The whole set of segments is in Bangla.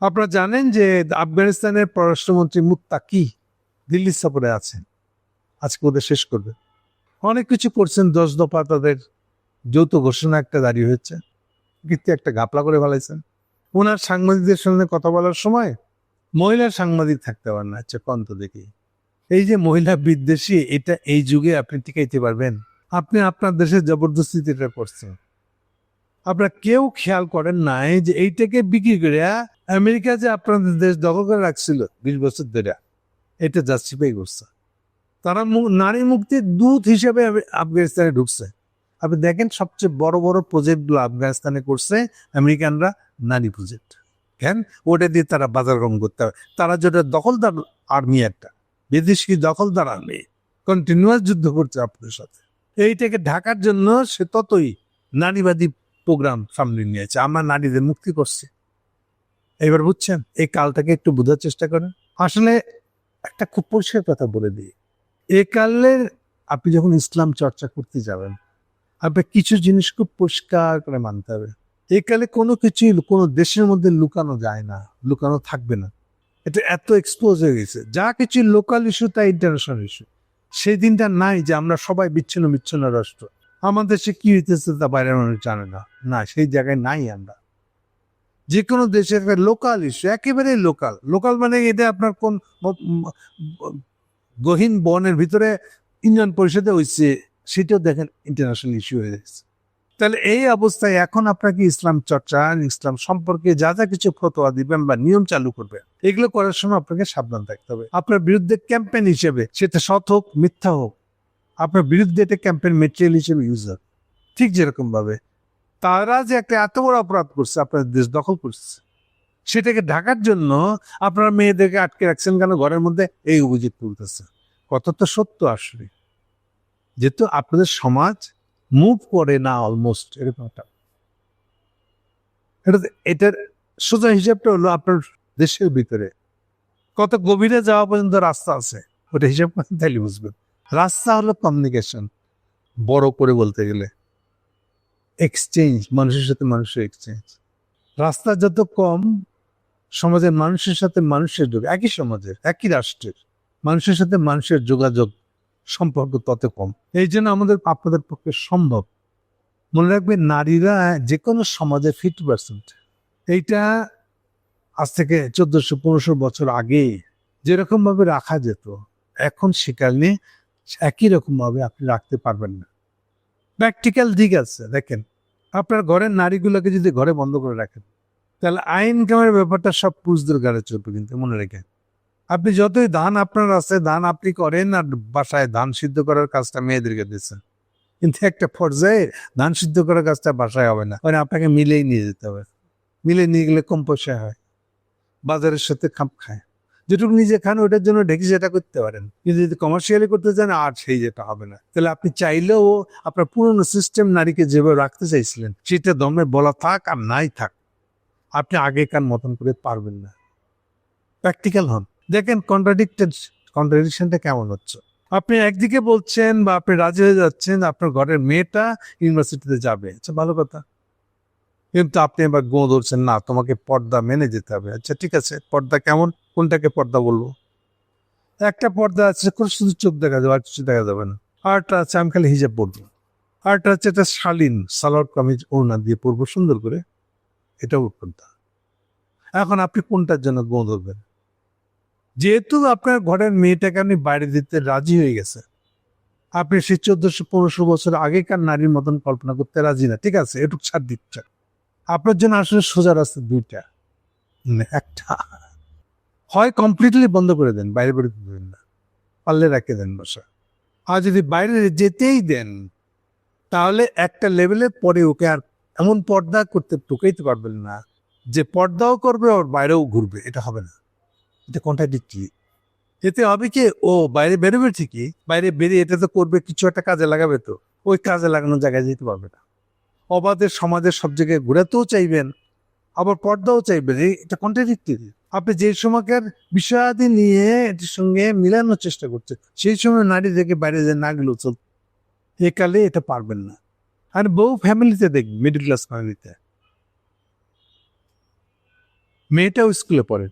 আপনারা জানেন যে আফগানিস্তানের পররাষ্ট্রমন্ত্রী মুত্তাকি দিল্লি সফরে আছেন। আজকে ওদের শেষ করবে। অনেক কিছু করছেন, দশ দফা তাদের যৌথ ঘোষণা একটা দাঁড়িয়ে হয়েছে। কীর্তি একটা গাপলা করে ফেলাইছেন। ওনার সাংবাদিকদের সঙ্গে কথা বলার সময় মহিলা সাংবাদিক থাকতে পারেন না আচ্ছা কন্ত দেখি। এই যে মহিলা বিদ্বেষী, এটা এই যুগে আপনি টিকাইতে পারবেন। আপনি আপনার দেশে জবরদস্তিতে এটা করছেন। আপনারা কেউ খেয়াল করেন নাই যে এইটাকে বিক্রি করে আমেরিকা যে আপনাদের দেশ দখল করে রাখছিল বিশ বছর ধরে, এটা জাস্টিফাই করছে তারা নারী মুক্তির দূত হিসেবে আফগানিস্তানে ঢুকছে। আপনি দেখেন সবচেয়ে বড় বড় প্রজেক্টগুলো আফগানিস্তানে করছে আমেরিকানরা নারী প্রজেক্ট কেন? ওটা দিয়ে তারা বাজার গ্রহণ করতে হবে। তারা যেটা দখলদার আর্মি একটা, বিদেশি দখলদার আর্মি কন্টিনিউয়াস যুদ্ধ করছে আপনাদের সাথে। এইটাকে ঢাকার জন্য সে ততই নারীবাদী প্রোগ্রাম সামনে নিয়েছে আমার নারীদের মুক্তি করছি। এবার বুঝছেন, এই কালটাকে একটু বোঝার চেষ্টা করেন। আসলে একটা খুব পরিষ্কার কথা বলে দিই। এ কালের আপনি যখন ইসলাম চর্চা করতে যাবেন আপনি কিছু জিনিস খুব পরিষ্কার করে মানতে হবে। এই কালে কোনো কিছুই কোনো দেশের মধ্যে লুকানো যায় না, লুকানো থাকবে না। এটা এত এক্সপোজ হয়ে গেছে। যা কিছু লোকাল ইস্যু তা ইন্টারন্যাশনাল ইস্যু সেই দিনটা নাই যে আমরা সবাই বিচ্ছিন্ন বিচ্ছিন্ন রাষ্ট্র। আমাদের দেশে কি হইতেছে তা বাইরের মানুষ জানে না। না, সেই জায়গায় নাই আমরা। যে কোনো দেশের লোকাল ইস্যু একেবারে লোকাল লোকাল মানে এটা আপনার কোন গহীন বনের ভিতরে ইউনিয়ন পরিষদে হয়েছে সেটাও দেখেন ইন্টারন্যাশনাল ইস্যু হয়ে গেছে। তাহলে এই অবস্থায় এখন আপনাকে ইসলাম চর্চা, ইসলাম সম্পর্কে যা যা কিছু ফতোয়া দিবেন বা নিয়ম চালু করবেন, এগুলো করার সময় আপনাকে সাবধান থাকতে হবে। আপনার বিরুদ্ধে ক্যাম্পেইন হিসেবে, সেটা সৎ হোক, মিথ্যা হোক আপনার বিরুদ্ধে একটা ক্যাম্পেইন মেটেরিয়াল হিসেবে ইউজ হবে ঠিক যেরকম ভাবে তারা যে একটা এত বড় অপরাধ করছে, আপনার দেশ দখল করছে, সেটাকে ঢাকার জন্য আপনার মেয়েদেরকে আটকে রাখছেন কেন? ঘরের মধ্যে এই অভিযোগ তুলতেছে। কত তো সত্য আসলে। যেহেতু আপনাদের সমাজ মুভ করে না অলমোস্ট এরকম একটা। এটা এটার সোজা হিসাবটা হলো আপনার দেশের ভিতরে। কত গভীরে যাওয়া পর্যন্ত রাস্তা আছে, ওটা হিসাব তাইলে বুঝবেন। রাস্তা হলো কমিউনিকেশন বড় করে বলতে গেলে। এক্সচেঞ্জ মানুষের সাথে মানুষের এক্সচেঞ্জ রাস্তা যত কম, সমাজের মানুষের সাথে মানুষের যোগ, একই সমাজের, একই রাষ্ট্রের, মানুষের সাথে মানুষের যোগাযোগ সম্পর্ক তত কম। এই জন্য আমাদের আপনাদের পক্ষে সম্ভব। মনে রাখবে নারীরা যে কোনো সমাজে ফিফটি পার্সেন্ট এইটা আজ থেকে চোদ্দশো, পনেরোশো বছর আগে যেরকম ভাবে রাখা যেত, এখন সেখানে একই রকম ভাবে আপনি রাখতে পারবেন না। প্র্যাকটিক্যাল দিক আছে, দেখেন। আপনার ঘরের নারীগুলোকে যদি ঘরে বন্ধ করে রাখেন, তাহলে আইন কামের ব্যাপারটা সব পুরুষদের গাড়ে চলবে কিন্তু, মনে রেখে আপনি যতই ধান আপনার আছে ধান আপনি করেন আর বাসায় ধান সিদ্ধ করার কাজটা মেয়েদেরকে দিচ্ছেন। কিন্তু একটা পর্যায়ে ধান সিদ্ধ করার কাজটা বাসায় হবে না। মানে আপনাকে মিলেই নিয়ে যেতে হবে। মিলে নিয়ে গেলে কম পয়সায় হয়। বাজারের সাথে খাপ খায়। যেটুকু নিজে খান ওটার জন্য ঢেকে যেটা করতে পারেন। কিন্তু যদি কমার্শিয়ালি করতে চান, আর সেই যেটা হবে না। তাহলে আপনি চাইলেও আপনার পুরনো সিস্টেম নারীকে যেভাবে রাখতে চাইছিলেন, সেটা দমে বলা থাক আর নাই থাক, আপনি আগেকার মতন করে পারবেন না। প্র্যাকটিক্যাল হন। দেখেন কন্ট্রাডিক্টেড কন্ট্রাডিকশনটা কেমন হচ্ছে? আপনি একদিকে বলছেন বা আপনি রাজি হয়ে যাচ্ছেন, আপনার ঘরের মেয়েটা ইউনিভার্সিটিতে যাবে। আচ্ছা ভালো কথা। কিন্তু আপনি এবার গো ধরছেন, না, তোমাকে পর্দা মেনে যেতে হবে। আচ্ছা ঠিক আছে, পর্দা কেমন? কোনটাকে পর্দা বলব? একটা পর্দা আছে, কোনো শুধু চোখ দেখা যাবে, আর কিছু দেখা যাবে না। আরটা আছে, আমি খালি হিজাব পরবো। আরটা হচ্ছে একটা শালীন, সালোয়ার কামিজ ওড়না দিয়ে পরবো, সুন্দর করে। এটাও পর্দা। এখন আপনি কোনটার জন্য গো ধরবেন যেহেতু আপনার ঘরের মেয়েটাকে আপনি বাইরে দিতে রাজি হয়ে গেছে আপনি সেই চোদ্দশো পনেরোশো বছর আগেকার নারীর মতন কল্পনা করতে রাজি না, ঠিক আছে? এটুক ছাড় দিচ্ছে আপনার জন্য আসলে সোজা রাস্তা দুইটা। মানে একটা। হয় কমপ্লিটলি বন্ধ করে দেন, বাইরে বেরোতে দেবেন না। পারলে রেখে দেন বসা। আর যদি বাইরে যেতেই দেন, তাহলে একটা লেভেলে পরে ওকে আর এমন পর্দা করতে ঢুকাইতে পারবেন না, যে পর্দাও করবে ওর বাইরেও ঘুরবে। এটা হবে না। এটা কন্ট্রাডিক্টরি এতে হবে কি, ও বাইরে বেরোবে ঠিকই, বাইরে বেরিয়ে এটা তো করবে, কিছু একটা কাজে লাগাবে তো। ওই কাজে লাগানোর জায়গায় যেতে পারবে না। অবাধের সমাজের সব জায়গায় ঘোরাতেও চাইবেন আবার পর্দাও চাইবেন। এটা কন্ট্রাডিক্টরি আপনি যে সময়কার বিষয়াদি নিয়ে এটির সঙ্গে মিলানোর চেষ্টা করছে সেই সময় নারী থেকে বাইরে যে না গেলেও চল এ কালে এটা পারবেন না। আর বহু ফ্যামিলিতে দেখবেন মিডল ক্লাস ফ্যামিলিতে মেয়েটাও স্কুলে পড়ে,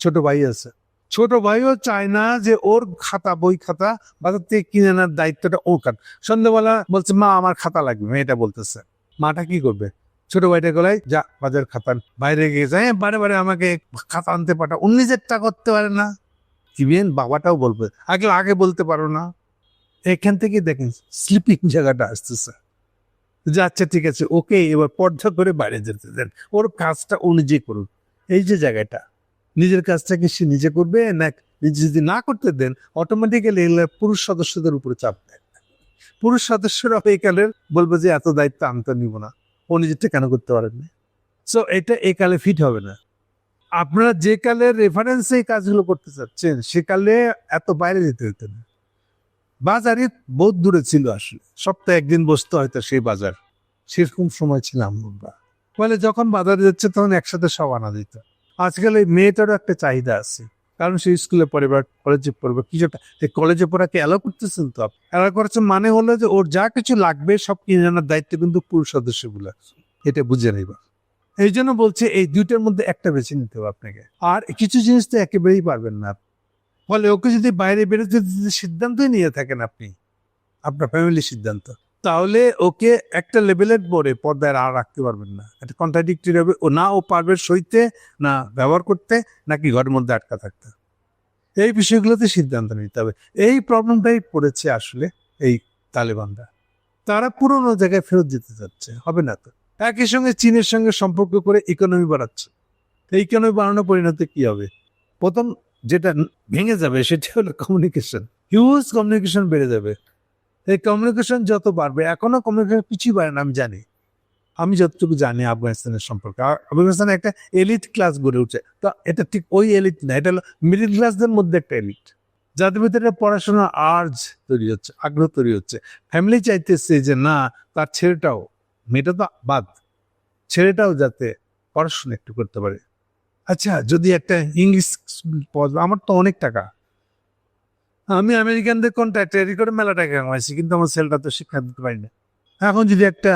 ছোট ভাই আছে। ছোট ভাইও চায় না যে ওর খাতা, বই খাতা বাজার থেকে কিনে আনার দায়িত্বটা ওর কাট সন্ধ্যাবেলা বলছে, মা, আমার খাতা লাগবে। মেয়েটা বলতেছে, মাটা কি করবে? ছোট ভাইটা গলায় যা বাজার খাতা আন। বাইরে গিয়ে যায় "হ্যাঁ, বারে বারে আমাকে খাতা আনতে পাঠা। উনি যেটা করতে পারে না। ইভেন বাবাটাও বলবে আগে আগে বলতে পারো না। এখান থেকে দেখেন স্লিপিং জায়গাটা আসতেছে। যে আচ্ছা ঠিক আছে ওকে এবার পর্দা করে বাইরে যেতে দেন। ওর কাজটা ও নিজে করুন এই যে জায়গাটা নিজের কাজটাকে সে নিজে করবে না নিজে যদি না করতে দেন অটোমেটিক্যালি পুরুষ সদস্যদের উপরে চাপ দেয়। পুরুষ সদস্যরা এই কালের বলবে যে এত দায়িত্ব আমি তো নিব না। ও নিজেরটা কেন করতে পারেননি সো এটা এই কালে ফিট হবে না। আপনারা যে কালের রেফারেন্সে এই কাজগুলো করতে চাচ্ছেন, সে কালে এত বাইরে যেতে হতো না। বাজারে বহুত দূরে ছিল আসলে। সপ্তাহে একদিন বসতে হয়তো সেই বাজার। সেরকম সময় ছিলাম আমরা। ফলে যখন বাজারে যাচ্ছে তখন একসাথে সব আনা দিত আজকাল এই মেয়েটারও একটা চাহিদা আছে। কারণ সে স্কুলে পড়ে বা কলেজে পড়বে কিছু একটা। কলেজে পড়াকে অ্যালাউ করতেছেন তো? অ্যালাউ করেছে মানে হলো যে ওর যা কিছু লাগবে সব কিনে আনার দায়িত্ব কিন্তু পুরুষ সদস্যগুলো। এটা বুঝে নেই এই জন্য বলছে এই দুইটার মধ্যে একটা বেছে নিতে হবে আপনাকে। আর কিছু জিনিস তো একেবারেই পারবেন না। ফলে ওকে যদি বাইরে বেরোতে সিদ্ধান্তই নিয়ে থাকেন আপনি, আপনার ফ্যামিলির সিদ্ধান্ত। তাহলে ওকে একটা লেভেলের পরে পর্দায় আর রাখতে পারবেন না। এটা কন্ট্রাডিক্টরি হবে। ও না ও পারবে সইতে, না ব্যবহার করতে, নাকি ঘরের মধ্যে আটকা থাকতে। এই বিষয়গুলোতে সিদ্ধান্ত নিতে হবে। এই প্রবলেমটাই পড়েছে আসলে এই তালেবানরা। তারা পুরোনো জায়গায় ফেরত যেতে চাচ্ছে, হবে না তো? একই সঙ্গে চীনের সঙ্গে সম্পর্ক করে ইকোনমি বাড়াচ্ছে। এই ইকোনমি বাড়ানোর পরিণতি কি হবে? প্রথম যেটা ভেঙে যাবে সেটা হলো কমিউনিকেশন হিউজ কমিউনিকেশন বেড়ে যাবে। এই কমিউনিকেশন যত বাড়বে, এখনও কমিউনিকেশন কিছুই বাড়ে না, আমি জানি। আমি যতটুকু জানি আফগানিস্তানের সম্পর্কে। আফগানিস্তানে একটা এলিট ক্লাস গড়ে উঠছে। তো এটা ঠিক ওই এলিট না, এটা হলো মিডিল ক্লাসদের মধ্যে একটা এলিট যাদের ভিতরে পড়াশোনার আর্জ তৈরি হচ্ছে, আগ্রহ তৈরি হচ্ছে। ফ্যামিলি চাইতেছে যে না, তার ছেলেটাও, মেয়েটা তো বাদ। ছেলেটাও যাতে পড়াশোনা একটু করতে পারে। আচ্ছা যদি একটা ইংলিশ আমার তো অনেক টাকা। আমি আমেরিকানদের কন্ট্রাক্ট রেডি করে মেলা টাকা কামাইছি, কিন্তু আমার ছেলেটা তো শিক্ষা দিতে পারি না। এখন যদি একটা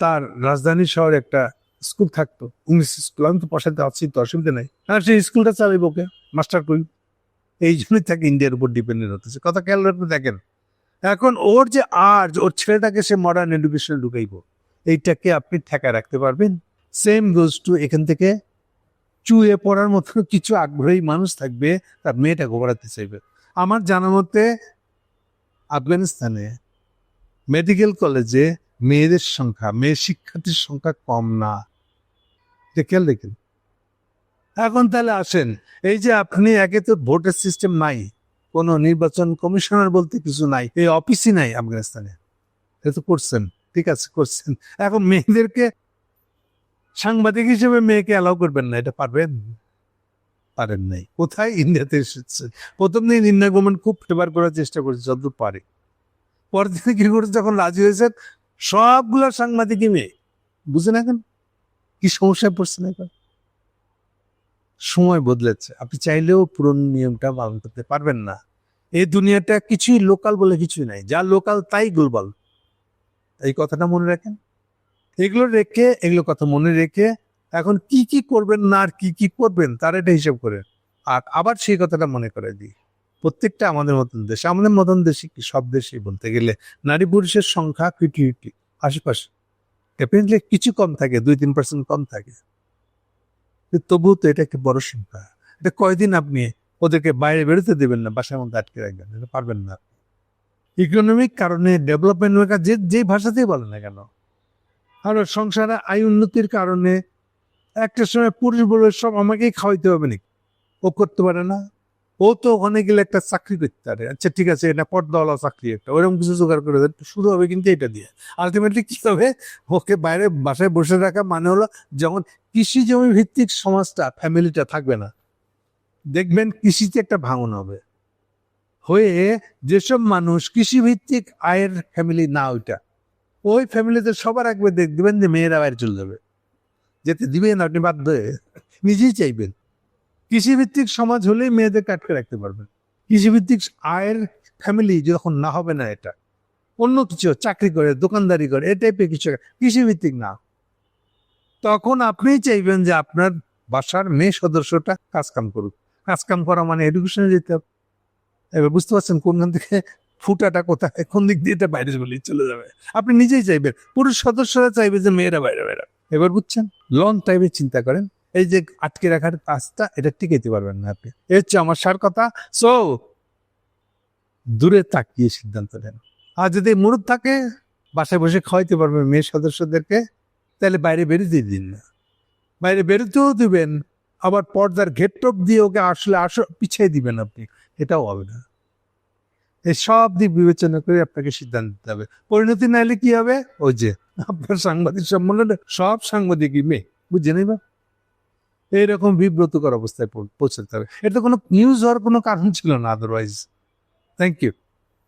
তার রাজধানী শহরে একটা স্কুল থাকতো ইংলিশ স্কুল আমি তো পয়সাতে আছি, তো অসুবিধা নেই। আর সেই স্কুলটা চালাইব ওকে মাস্টার করি। এই জন্যই তাকে ইন্ডিয়ার উপর ডিপেন্ডেন্ট হতেছে। কথা খেয়াল রাখতে দেখেন। এখন ওর যে আর্জ ওর ছেলেটাকে সে মডার্ন এডুকেশনে ঢুকাইব, এইটাকে আপনি ঠেকায় রাখতে পারবেন। সেম গোজ টু এখান থেকে চুয়ে পড়ার মতো কিছু আগ্রহী মানুষ থাকবে, তার মেয়েটাকে পড়াতে চাইবে। আমার জানা মতে আফগানিস্তানে মেডিকেল কলেজে মেয়েদের সংখ্যা, মেয়ে শিক্ষার্থীর সংখ্যা কম না। খেয়াল দেখেন এখন তাহলে আসেন, এই যে আপনি একে তো ভোটের সিস্টেম নাই, কোনো নির্বাচন কমিশনার বলতে কিছু নাই, এই অফিসই নাই আফগানিস্তানে। এটা তো করছেন, ঠিক আছে, করছেন। এখন মেয়েদেরকে সাংবাদিক হিসেবে মেয়েকে অ্যালাউ করবেন না, এটা পারবেন? পারেন নাই। কোথায় ইন্ডিয়াতে এসেছে? প্রথম দিন ইন্ডিয়া গভর্নমেন্ট খুব ফেভার করার চেষ্টা করেছে, যতদূর পারে। পরের দিন কি করেছে? যখন রাজি হয়েছে, সবগুলো সাংবাদিকই মেয়ে। বুঝে না এখন কি সমস্যায় পড়ছে না এখন? সময় বদলেছে। আপনি চাইলেও পুরনো নিয়মটা পালন করতে পারবেন না। এই দুনিয়াটা কিছুই লোকাল বলে কিছুই নাই। যা লোকাল তাই গ্লোবাল এই কথাটা মনে রাখেন? এগুলো রেখে, এগুলো কথা মনে রেখে এখন কি কি করবেন না আর কি কি করবেন, তার এটা হিসাব করে। আর আবার সেই কথাটা মনে করে দিই। প্রত্যেকটা আমাদের মতন দেশ, আমাদের মতন দেশে কি সব দেশেই বলতে গেলে নারী পুরুষের সংখ্যা ফিফটি আশেপাশে। ডেফিনেটলি কিছু কম থাকে, দুই তিন পার্সেন্ট কম থাকে। তবুও তো এটা একটা বড় সংখ্যা। এটা কয়দিন আপনি ওদেরকে বাইরে বেরোতে দেবেন না, বাসার মধ্যে আটকে রাখবেন, এটা পারবেন না। ইকোনমিক কারণে ডেভেলপমেন্ট যে যেই ভাষাতেই বলে না কেন? আর সংসারে আয় উন্নতির কারণে একটা সময় পুরুষ বলে সব আমাকেই খাওয়াইতে হবে নাকি? ও করতে পারে না। ও তো ওখানে গেলে একটা চাকরি করতে পারে। আচ্ছা ঠিক আছে, এটা পর্দাওয়ালা চাকরি একটা। ওরকম কিছু জোগাড় করে দেন। শুরু হবে কিন্তু এটা দিয়ে। আলটিমেটলি কি হবে? ওকে বাইরে বাসায় বসে রাখা মানে হলো যখন কৃষি জমি ভিত্তিক সমাজটা, ফ্যামিলিটা থাকবে না। দেখবেন কৃষিতে একটা ভাঙন হবে। হয়ে যেসব মানুষ কৃষি ভিত্তিক আয়ের ফ্যামিলি না ওইটা, ওই ফ্যামিলিতে সবার একবার দেখবেন যে মেয়েরা বাইরে চলে যাবে। যেতে দিবেন, আপনি বাধ্য হয়ে। নিজেই চাইবেন। কৃষিভিত্তিক সমাজ হলেই মেয়েদেরকে আটকে রাখতে পারবেন। কৃষিভিত্তিক আয়ের ফ্যামিলি যখন না হবে না এটা, অন্য কিছু চাকরি করে, দোকানদারি করে, এ টাইপের কিছু কৃষিভিত্তিক না। তখন আপনিই চাইবেন যে আপনার বাসার মেয়ে সদস্যটা কাজ কাম করুক। কাজ কাম করা মানে এডুকেশনে যেতে হবে। এবার বুঝতে পারছেন কোনখান থেকে ফুটাটা কোথায়, কোন দিক দিয়ে এটা বাইরে বলে চলে যাবে। আপনি নিজেই চাইবেন। পুরুষ সদস্যরা চাইবে যে মেয়েরা বাইরে বাইরে এবার বুঝছেন? লং টাইমে চিন্তা করেন, এই যে আটকে রাখার কাজটা, এটা টিকাইতে পারবেন না আপনি। এ হচ্ছে আমার সার কথা। সো দূরে তাকিয়ে সিদ্ধান্ত নেন। আর যদি মুরুদ থাকে, বাসায় বসে খাওয়াইতে পারবেন মেয়ে সদস্যদেরকে, তাহলে বাইরে বেরোতে দিন না। বাইরে বেরোতেও দিবেন, আবার পর্দার ঘেটটপ দিয়ে ওকে আসলে আস পিছিয়ে দিবেন আপনি। এটাও হবে না। এই সব দিক বিবেচনা করে আপনাকে সিদ্ধান্ত দিতে হবে। পরিণতি নাইলে কি হবে? ওই যে আপনার সাংবাদিক সম্মেলনে সব সাংবাদিকই মেয়ে, বুঝছেন বা এইরকম বিব্রতকর অবস্থায় পৌঁছাতে হবে। এটা কোনো নিউজ হওয়ার কোনো কারণ ছিল না আদারওয়াইজ থ্যাংক ইউ